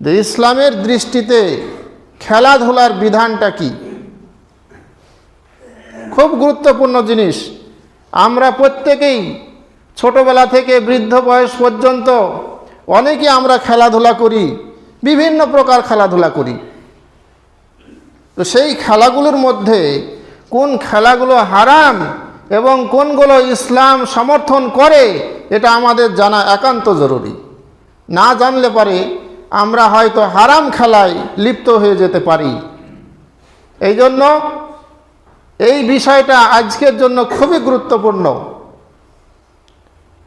যে ইসলামের দৃষ্টিতে খেলাধুলার বিধানটা কি? খুব গুরুত্বপূর্ণ জিনিস। আমরা প্রত্যেকেই ছোটবেলা থেকে বৃদ্ধ বয়স পর্যন্ত অনেকে আমরা খেলাধুলা করি, বিভিন্ন প্রকার খেলাধুলা করি। তো সেই খেলাগুলোর মধ্যে কোন খেলাগুলো হারাম এবং কোনগুলো ইসলাম সমর্থন করে, এটা আমাদের জানা একান্ত জরুরি। না জানলে পারে আমরা হয়তো হারাম খেলায় লিপ্ত হয়ে যেতে পারি। এই জন্য এই বিষয়টা আজকের জন্য খুবই গুরুত্বপূর্ণ।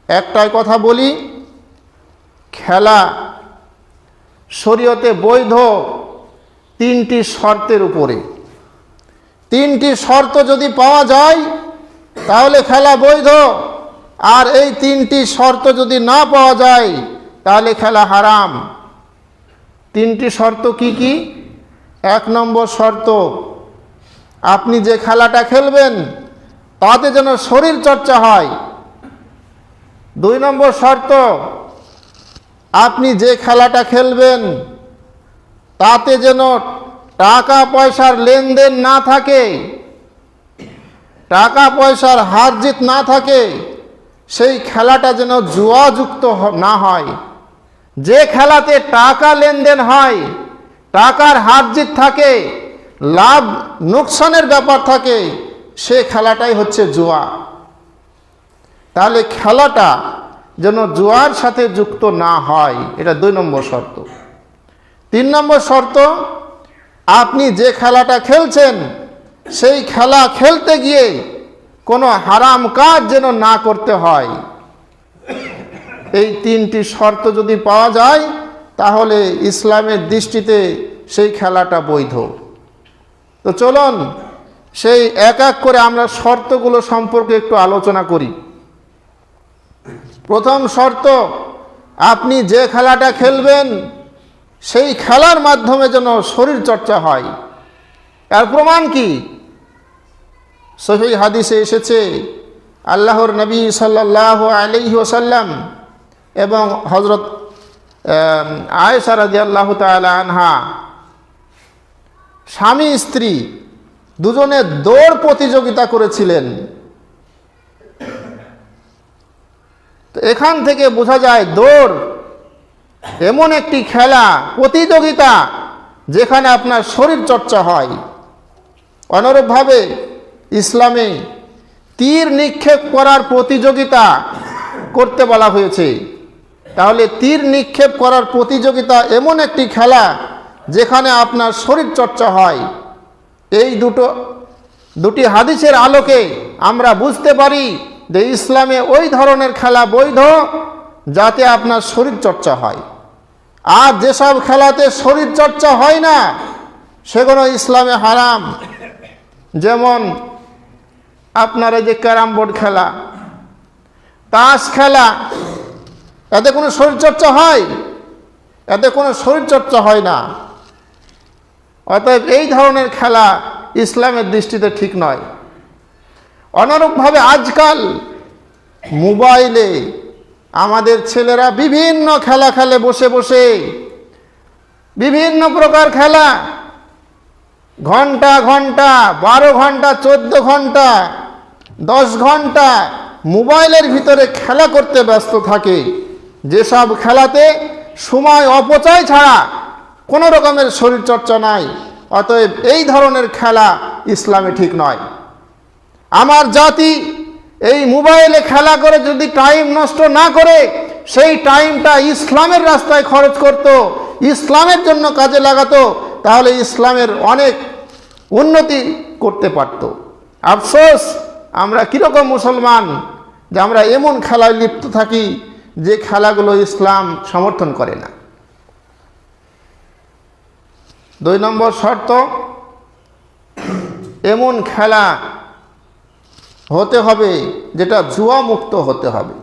একটাই কথা বলি, খেলা শরীয়তে বৈধ তিনটি শর্তের উপরে। তিনটি শর্ত যদি পাওয়া যায়, তাহলে খেলা বৈধ। আর এই তিনটি শর্ত যদি না পাওয়া যায়, তাহলে খেলা হারাম। তিনটি শর্ত কি কি? এক নম্বর শর্ত, আপনি যে খেলাটা খেলবেন, তাতে যেন শরীর চর্চা হয়। দুই নম্বর শর্ত, আপনি যে খেলাটা খেলবেন, তাতে যেন টাকা পয়সার লেনদেন না থাকে টাকা পয়সার হার জিত না থাকে, সেই খেলাটা যেন জুয়াযুক্ত না হয়। যে খেলাতে টাকা লেনদেন হয়, টাকার হার জিত থাকে, লাভ নোকসানের ব্যাপার থাকে, সে খেলাটাই হচ্ছে জুয়া। তাহলে খেলাটা যেন জুয়ার সাথে যুক্ত না হয়, এটা দুই নম্বর শর্ত। তিন নম্বর শর্ত, আপনি যে খেলাটা খেলছেন, সেই খেলা খেলতে গিয়ে কোনো হারাম কাজ যেন না করতে হয়। এই তিনটি শর্ত যদি পাওয়া যায়, তাহলে ইসলামের দৃষ্টিতে সেই খেলাটা বৈধ। তো চলুন, সেই এক এক করে আমরা শর্তগুলো সম্পর্কে একটু আলোচনা করি। প্রথম শর্ত, আপনি যে খেলাটা খেলবেন, সেই খেলার মাধ্যমে যেন শরীর চর্চা হয়। এর প্রমাণ কি? সহি হাদিসে এসেছে, আল্লাহর নবী সাল্লাহ আলহি ওসাল্লাম এবং হজরত আয়েশা রাজি আল্লাহ আনহা, স্বামী, স্ত্রী দুজনে দৌড় প্রতিযোগিতা করেছিলেন। তো এখান থেকে বোঝা যায় দৌড় এমন একটি খেলা, প্রতিযোগিতা যেখানে আপনার শরীর চর্চা হয়। অনুরূপভাবে ইসলামে তীর নিক্ষেপ করার প্রতিযোগিতা করতে বলা হয়েছে। তাহলে তীর নিক্ষেপ করার প্রতিযোগিতা এমন একটি খেলা যেখানে আপনার শরীর চর্চা হয়। এই দুটো, দুটি হাদিসের আলোকে আমরা বুঝতে পারি যে ইসলামে ওই ধরনের খেলা বৈধ যাতে আপনার শরীর চর্চা হয়। আর যেসব খেলাতে শরীর চর্চা হয় না, সেগুলো ইসলামে হারাম। যেমন আপনার এই যে ক্যারাম বোর্ড খেলা, তাস খেলা এতে কোনো শরীরচর্চা হয়? এতে কোনো শরীরচর্চা হয় না। অতএব এই ধরনের খেলা ইসলামের দৃষ্টিতে ঠিক নয়। অনুরূপভাবে আজকাল মোবাইলে আমাদের ছেলেরা বিভিন্ন খেলা খেলে বসে বসে। বিভিন্ন প্রকার খেলা। ঘণ্টা ঘণ্টা, বারো ঘণ্টা, চোদ্দ ঘণ্টা, দশ ঘণ্টা মোবাইলের ভিতরে খেলা করতে ব্যস্ত থাকে। যেসব খেলাতে সময় অপচয় ছাড়া কোনো রকমের শরীরচর্চা নাই, অতএব এই ধরনের খেলা ইসলামে ঠিক নয়। আমার জাতি এই মোবাইলে খেলা করে যদি টাইম নষ্ট না করে, সেই টাইমটা ইসলামের রাস্তায় খরচ করত, ইসলামের জন্য কাজে লাগাতো, তাহলে ইসলামের অনেক উন্নতি করতে পারত। আফসোস, আমরা কীরকম মুসলমান যে আমরা এমন খেলায় লিপ্ত থাকি যে খেলাগুলো ইসলাম সমর্থন করে না। দুই নম্বর শর্ত, এমন খেলা হতে হবে যেটা জুয়া মুক্ত হতে হবে।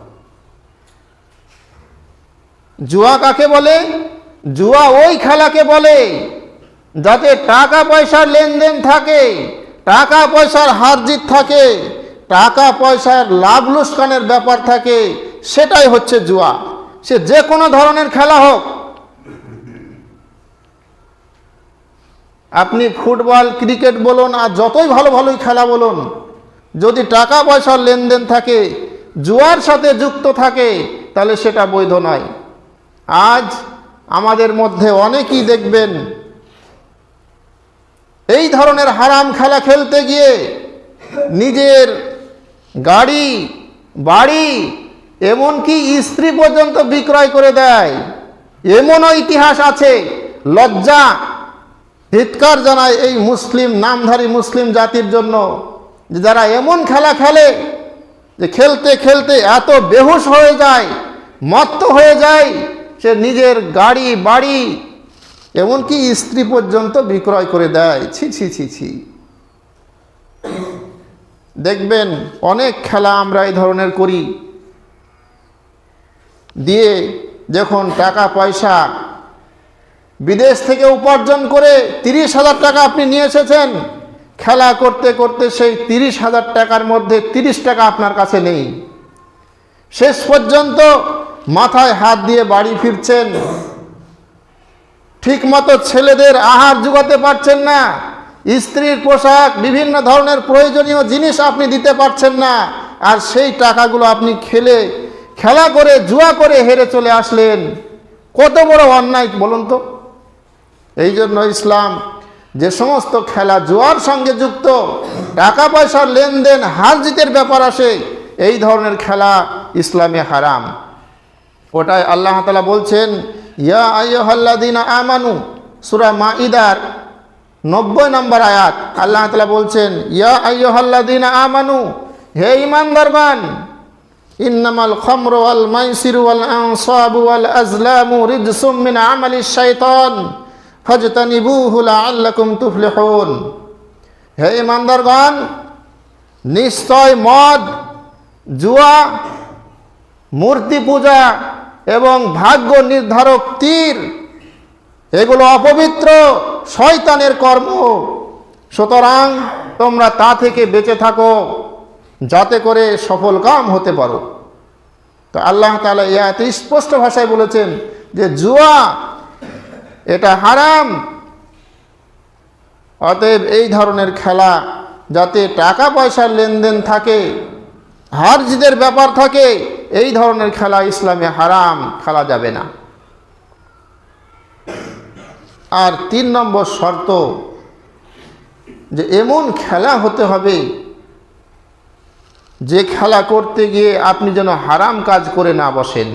জুয়া কাকে বলে? জুয়া ওই খেলাকে বলে যাতে টাকা পয়সার লেনদেন থাকে, টাকা পয়সার হার জিত থাকে, টাকা পয়সার লাভ লোকসানের ব্যাপার থাকে সেটাই হচ্ছে জুয়া। সে যে কোনো ধরনের খেলা হোক। আপনি ফুটবল, ক্রিকেট বলুন আর যতই ভালো ভালোই খেলা বলুন, যদি টাকা পয়সার লেনদেন থাকে, জুয়ার সাথে যুক্ত থাকে, তাহলে সেটা বৈধ নয়। আজ আমাদের মধ্যে অনেকেই দেখবেন, এই ধরনের হারাম খেলা খেলতে গিয়ে নিজের গাড়ি, বাড়ি এমনকি স্ত্রী পর্যন্ত বিক্রয় করে দেয়। এমনও ইতিহাস আছে, লজ্জা। ধিৎকার জানায় এই মুসলিম, নামধারী মুসলিম জাতির জন্য যারা এমন খেলা খেলে, যে খেলতে খেলতে এত বেহুশ হয়ে যায়, মত্ত হয়ে যায়, সে নিজের গাড়ি, বাড়ি, এমনকি স্ত্রী পর্যন্ত বিক্রয় করে দেয়। ছি ছি ছি ছি। দেখবেন, অনেক খেলা আমরা এই ধরনের করি। দিয়ে যখন টাকা পয়সা বিদেশ থেকে উপার্জন করে তিরিশ হাজার টাকা আপনি নিয়ে এসেছেন, খেলা করতে করতে সেই তিরিশ হাজার টাকার মধ্যে তিরিশ টাকা আপনার কাছে নেই। শেষ পর্যন্ত মাথায় হাত দিয়ে বাড়ি ফিরছেন। ঠিকমতো ছেলেদের আহার জোগাতে পারছেন না। স্ত্রীর পোশাক, বিভিন্ন ধরনের প্রয়োজনীয় জিনিস আপনি দিতে পারছেন না। আর সেই টাকাগুলো আপনি খেলে খেলা করে, জুয়া করে হেরে চলে আসলেন। কত বড় অন্যায়, বলুন তো। এই জন্য ইসলাম যে সমস্ত খেলা জুয়ার সঙ্গে যুক্ত, টাকা পয়সার লেনদেন হার জিতের ব্যাপার আসে, এই ধরনের খেলা ইসলামে হারাম। ওটাই আল্লাহ তালা বলছেন, ইয়া আইয়ুহাল্লাযীনা আমানু সূরা মাইদার নব্বই নম্বর আয়াত, আল্লাহ তালা বলছেন, ইয়া আইয়ুহাল্লাযীনা আমানু হে ঈমানদারগণ ইন্নামাল খামরু ওয়াল মাইসিরু ওয়াল আনসাবু ওয়াল আজলামু রিজসুম মিন আমালিশ শাইতান ফাজতানিবুহু লাআল্লাকুম তুফলিহুন। হে ঈমানদারগণ নিশ্চয় মদ, জুয়া, মূর্তি পূজা এবং ভাগ্য নির্ধারক তীর, এগুলো অপবিত্র শয়তানের কর্ম। সুতরাং তোমরা তা থেকে বেঁচে থাকো। যাতে করে সফল কাম হতে পারো। তো আল্লাহ তালা ইয়াতে স্পষ্ট ভাষায় বলেছেন যে জুয়া, এটা হারাম। অতএব এই ধরনের খেলা যাতে টাকা পয়সার লেনদেন থাকে, হারজিদের ব্যাপার থাকে, এই ধরনের খেলা ইসলামে হারাম, খেলা যাবে না। আর তিন নম্বর শর্ত, যে এমন খেলা হতে হবে যে খেলা করতে গিয়ে আপনি যেন হারাম কাজ করে না বসেন।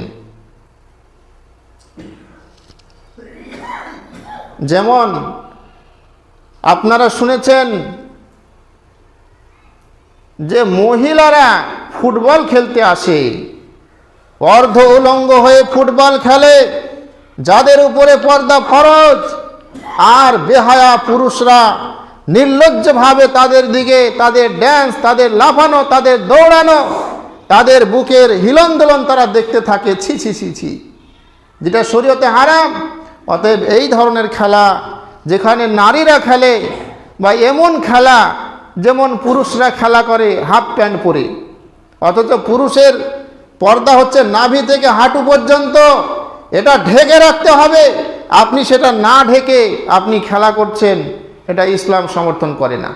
যেমন আপনারা শুনেছেন যে মহিলারা ফুটবল খেলতে আসে, অর্ধ উলঙ্গ হয়ে ফুটবল খেলে, যাদের উপরে পর্দা ফরজ, আর বেহায়া পুরুষরা নির্লজ্জভাবে তাদের দিকে তাদের ড্যান্স তাদের লাফানো, তাদের দৌড়ানো, তাদের বুকের হিলনদোলন তারা দেখতে থাকে, ছি ছি ছি ছি। যেটা শরীয়তে হারাম। অতএব এই ধরনের খেলা যেখানে নারীরা খেলে বা এমন খেলা যেমন পুরুষরা খেলা করে হাফ প্যান্ট পরে, অথচ পুরুষের পর্দা হচ্ছে নাভি থেকে হাঁটু পর্যন্ত, এটা ঢেকে রাখতে হবে। আপনি সেটা না ঢেকে আপনি খেলা করছেন। এটা ইসলাম সমর্থন করে না।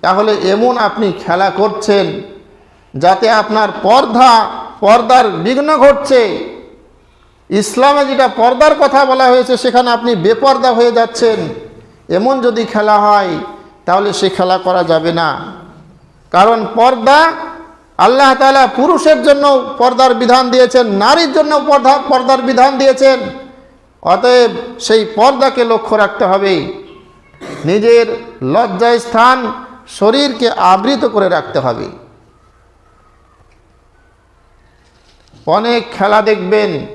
তাহলে এমন আপনি খেলা করছেন যাতে আপনার পর্দা, পর্দার বিঘ্ন ঘটছে। ইসলামে যেটা পর্দার কথা বলা হয়েছে, সেখানে আপনি বেপর্দা হয়ে যাচ্ছেন। এমন যদি খেলা হয়, তাহলে সে খেলা করা যাবে না। কারণ পর্দা আল্লাহ তালা পুরুষের জন্য পর্দার বিধান দিয়েছেন, নারীর জন্য পর্দা, পর্দার বিধান দিয়েছেন। অতএব সেই পর্দাকে লক্ষ্য রাখতে হবে। নিজের লজ্জায় স্থান শরীরকে আবৃত করে রাখতে হবে। অনেক খেলা দেখবেন,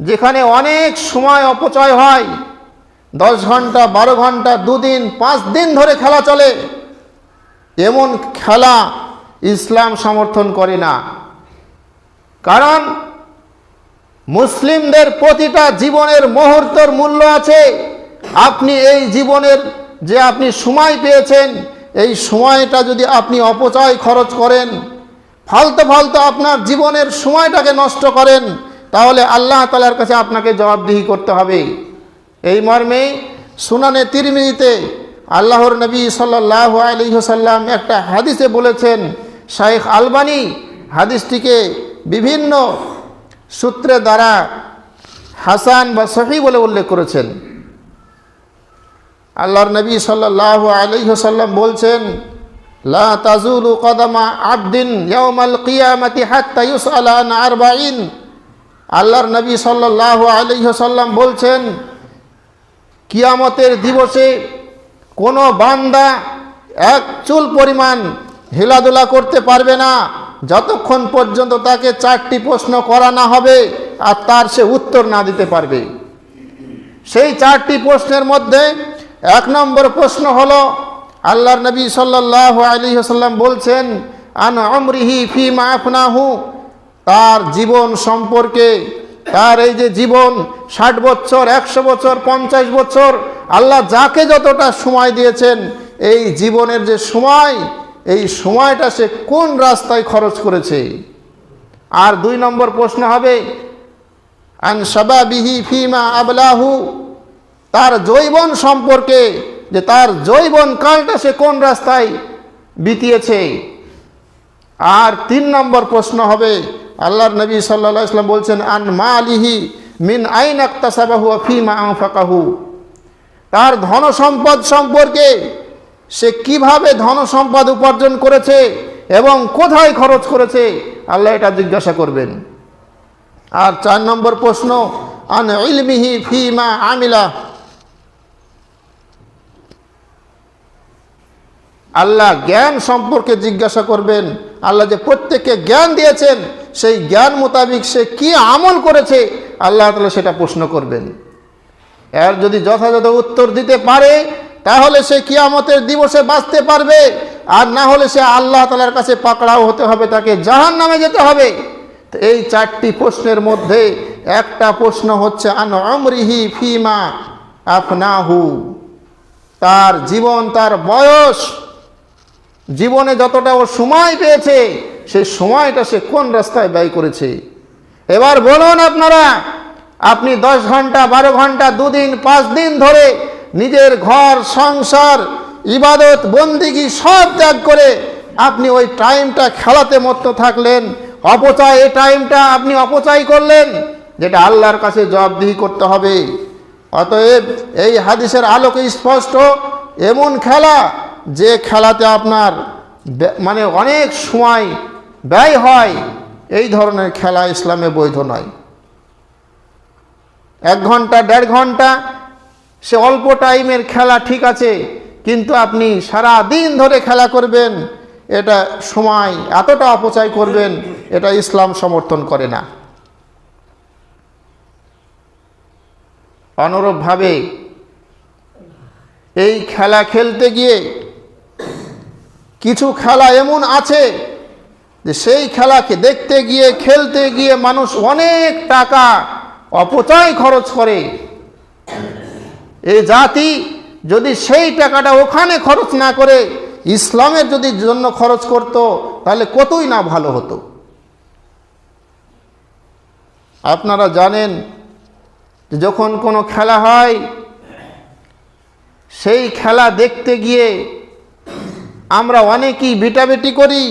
যেখানে অনেক সময় অপচয় হয়। দশ ঘণ্টা, বারো ঘণ্টা, দুদিন, পাঁচ দিন ধরে খেলা চলে। এমন খেলা ইসলাম সমর্থন করে না। কারণ মুসলিমদের প্রতিটা জীবনের মুহূর্তর মূল্য আছে। আপনি এই জীবনের যে আপনি সময় পেয়েছেন, এই সময়টা যদি আপনি অপচয় খরচ করেন, ফালতু ফালতু আপনার জীবনের সময়টাকে নষ্ট করেন, তাহলে আল্লাহ তালার কাছে আপনাকে জবাবদিহি করতে হবে। এই মর্মে সুনানে তিরমিজিতে আল্লাহর নবী সাল্লাহ আলহিহসাল্লাম একটা হাদিসে বলেছেন, শাইখ আলবানি হাদিসটিকে বিভিন্ন সূত্রে দ্বারা হাসান বা সহি বলে উল্লেখ করেছেন। আল্লাহর নবী সাল্লাহ আলহিহসাল্লাম বলছেন আবদিন কিয়ামাতি আরবাইন আল্লাহর নবী সাল্লাহ আলহিহসাল্লাম বলছেন, কিয়ামতের দিবসে কোনো বান্দা এক চুল পরিমাণ হেলাধুলা করতে পারবে না। যতক্ষণ পর্যন্ত তাকে চারটি প্রশ্ন করা না হবে, আর তার সে উত্তর না দিতে পারবে। সেই চারটি প্রশ্নের মধ্যে এক নম্বর প্রশ্ন হলো, আল্লাহর নবী সাল্লাহ আলী বলছেন, আন অমরিহি ফি মাফনাহু তার জীবন সম্পর্কে, তার এই যে জীবন, ষাট বছর, একশো বছর, পঞ্চাশ বছর, আল্লাহ যাকে যতটা সময় দিয়েছেন, এই জীবনের যে সময় এই সময়টা সে কোন রাস্তায় খরচ করেছে? আর দুই নম্বর প্রশ্ন হবে, আন ফিমা আবলাহু, তার জৈবন সম্পর্কে, যে তার জৈবন কালটা সে কোন রাস্তায় বিতিয়েছে? আর তিন নম্বর প্রশ্ন হবে, আল্লাহর নবী সাল্লা ইসলাম বলছেন, আন মা আলিহি মিন আইন আক্তাসাবাহু ফিমা আফাকাহু তার ধন সম্পদ সম্পর্কে সে কীভাবে ধন সম্পদ উপার্জন করেছে এবং কোথায় খরচ করেছে? আল্লাহ এটা জিজ্ঞাসা করবেন। আর চার নম্বর প্রশ্ন, আন ইলমিহি ফিমা আমিলা। আল্লাহ জ্ঞান সম্পর্কে জিজ্ঞাসা করবেন। আল্লাহ যে প্রত্যেককে জ্ঞান দিয়েছেন, সেই জ্ঞান মোতাবিক সে কি আমল করেছে? আল্লাহ তালা সেটা প্রশ্ন করবেন। এর যদি যথাযথ উত্তর দিতে পারে তাহলে সে কিয়ামতের দিবসে বাঁচতে পারবে, আর না হলে সে আল্লাহ তালার কাছে পাকড়াও হতে হবে, তাকে জাহান নামে যেতে হবে। এই চারটি প্রশ্নের মধ্যে একটা প্রশ্ন হচ্ছে, আন অমরিহি ফিমা আফনাহু? তার জীবন, তার বয়স, জীবনে যতটা ও সময় পেয়েছে, সেই সময়টা সে কোন রাস্তায় ব্যয় করেছে? এবার বলুন আপনারা, আপনি দশ ঘণ্টা, বারো ঘণ্টা, দুদিন, পাঁচ দিন ধরে নিজের ঘর, সংসার, ইবাদত, বন্দিগি সব ত্যাগ করে আপনি ওই টাইমটা খেলাতে মত্ত থাকলেন। অপচয় এই টাইমটা আপনি অপচয় করলেন, যেটা আল্লাহর কাছে জবাবদিহি করতে হবে। অতএব এই হাদিসের আলোকে স্পষ্ট, এমন খেলা যে খেলাতে আপনার মানে অনেক সময় ব্যয় হয়, এই ধরনের খেলা ইসলামে বৈধ নয়। এক ঘণ্টা, দেড় ঘণ্টা সে অল্প টাইমের খেলা ঠিক আছে, কিন্তু আপনি সারা দিন ধরে খেলা করবেন, এটা সময় এতটা অপচয় করবেন, এটা ইসলাম সমর্থন করে না। অনুরূপভাবে এই খেলা খেলতে গিয়ে কিছু খেলা এমন আছে যে সেই খেলাকে দেখতে গিয়ে, খেলতে গিয়ে মানুষ অনেক টাকা অপচয় খরচ করে। এই জাতি যদি সেই টাকাটা ওখানে খরচ না করে ইসলামের যদি জন্য খরচ করত, তাহলে কতই না ভালো হতো? আপনারা জানেন যখন কোনো খেলা হয়, সেই খেলা দেখতে গিয়ে আমরা অনেকেই বিটাবিটি করি,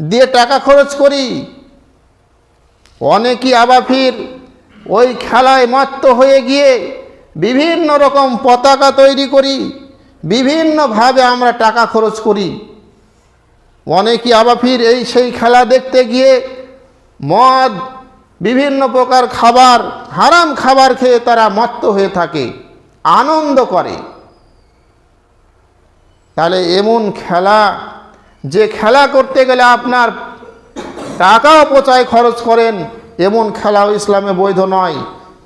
দিয়ে টাকা খরচ করি। অনেকেই আবার ফির ওই খেলায় মাত্ত হয়ে গিয়ে বিভিন্ন রকম পতাকা তৈরি করি, বিভিন্নভাবে আমরা টাকা খরচ করি। অনেকেই আবার ফির এই সেই খেলা দেখতে গিয়ে মদ, বিভিন্ন প্রকার খাবার, হারাম খাবার খেয়ে তারা মত্ত হয়ে থাকে, আনন্দ করে। তাহলে এমন খেলা, যে খেলা করতে গেলে আপনার টাকা অপচয় খরচ করেন, এমন খেলাও ইসলামে বৈধ নয়।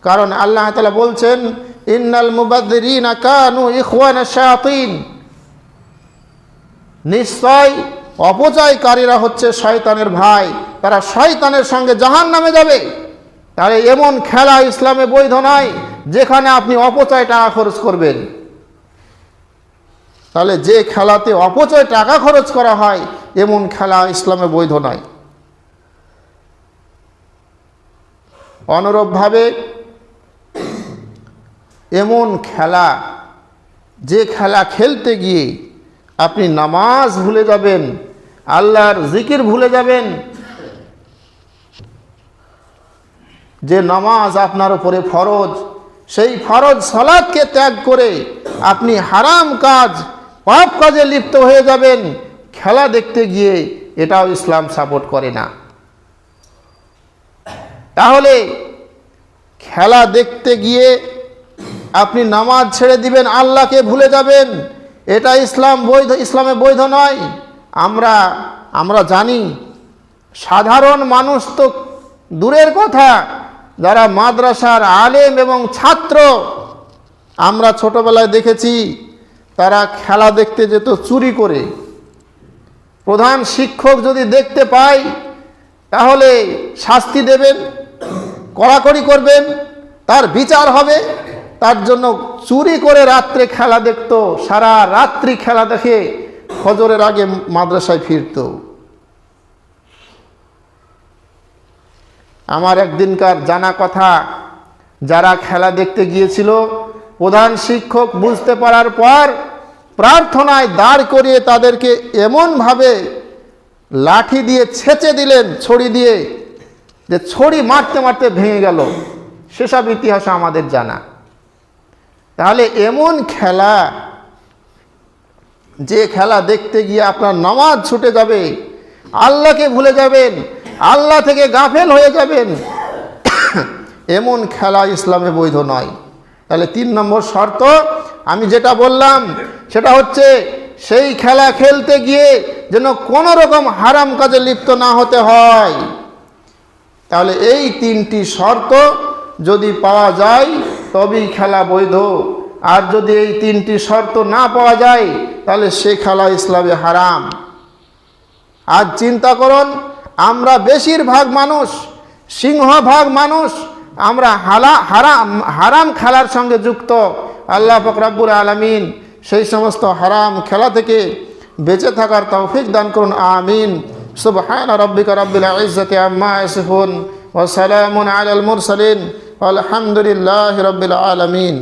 কারণ আল্লাহ তালা বলছেন ইন্নাল মুবাদ্দিরিন কানু ইখওয়ান শায়াতিন। নিশ্চয় অপচয়কারীরা হচ্ছে শয়তানের ভাই। তারা শয়তানের সঙ্গে জাহান নামে যাবে। তাহলে এমন খেলা ইসলামে বৈধ নয় যেখানে আপনি অপচয় টাকা খরচ করবেন। তাহলে যে খেলাতে অপচয় টাকা খরচ করা হয়, এমন খেলা ইসলামে বৈধ নয় অনুরূপভাবে এমন খেলা, যে খেলা খেলতে গিয়ে আপনি নামাজ ভুলে যাবেন, আল্লাহর জিকির ভুলে যাবেন, যে নামাজ আপনার উপরে ফরজ, সেই ফরজ সলাদকে ত্যাগ করে আপনি হারাম কাজ, পাপ কাজে লিপ্ত হয়ে যাবেন, খেলা দেখতে গিয়ে এটাও ইসলাম সাপোর্ট করে না। তাহলে খেলা দেখতে গিয়ে আপনি নামাজ ছেড়ে দিবেন, আল্লাহকে ভুলে যাবেন। এটা ইসলাম বৈধ, ইসলামে বৈধ নয়। আমরা আমরা জানি, সাধারণ মানুষ তো দূরের কথা। যারা মাদ্রাসার আলেম এবং ছাত্র, আমরা ছোটবেলায় দেখেছি, তারা খেলা দেখতে যেত চুরি করে। প্রধান শিক্ষক যদি দেখতে পায়, তাহলে শাস্তি দেবেন, কড়াকড়ি করবেন, তার বিচার হবে। তার জন্য চুরি করে রাত্রে খেলা দেখতো, সারা রাত্রি খেলা দেখে ফজরের আগে মাদ্রাসায় ফিরত। আমার একদিনকার জানা কথা, যারা খেলা দেখতে গিয়েছিল, প্রধান শিক্ষক বুঝতে পারার পর প্রার্থনায় দাঁড় করিয়ে তাদেরকে এমনভাবে লাঠি দিয়ে ছেঁচে দিলেন, ছড়ি দিয়ে, যে ছড়ি মারতে মারতে ভেঙে গেল। সেসব ইতিহাস আমাদের জানা। তাহলে এমন খেলা, যে খেলা দেখতে গিয়ে আপনার নামাজ ছুটে যাবে, আল্লাহকে ভুলে যাবেন, আল্লাহ থেকে গাফেল হয়ে যাবেন, এমন খেলা ইসলামে বৈধ নয়। তাহলে তিন নম্বর শর্ত, আমি যেটা বললাম, সেটা হচ্ছে সেই খেলা খেলতে গিয়ে যেন কোনো রকম হারাম কাজে লিপ্ত না হতে হয়। তাহলে এই তিনটি শর্ত যদি পাওয়া যায়, তবেই খেলা বৈধ। আর যদি এই তিনটি শর্ত না পাওয়া যায়, তাহলে সে খেলা ইসলামে হারাম। আজ চিন্তা করুন, আমরা বেশিরভাগ মানুষ সিংহভাগ মানুষ, আমরা হালা, হারাম হারাম খেলার সঙ্গে যুক্ত। আল্লাহ ফকরাবুল আলমিন সেই সমস্ত হারাম খেলা থেকে বেঁচে থাকার তৌফিক দান করুন, আমিন। সুবহান রব্বিকা রব্বিল ইজ্জতি আম্মা ইয়াসিফুন ওয়া সালামুন আলাল মুরসালিন। আলহামদুলিল্লাহি রাব্বিল আলামিন।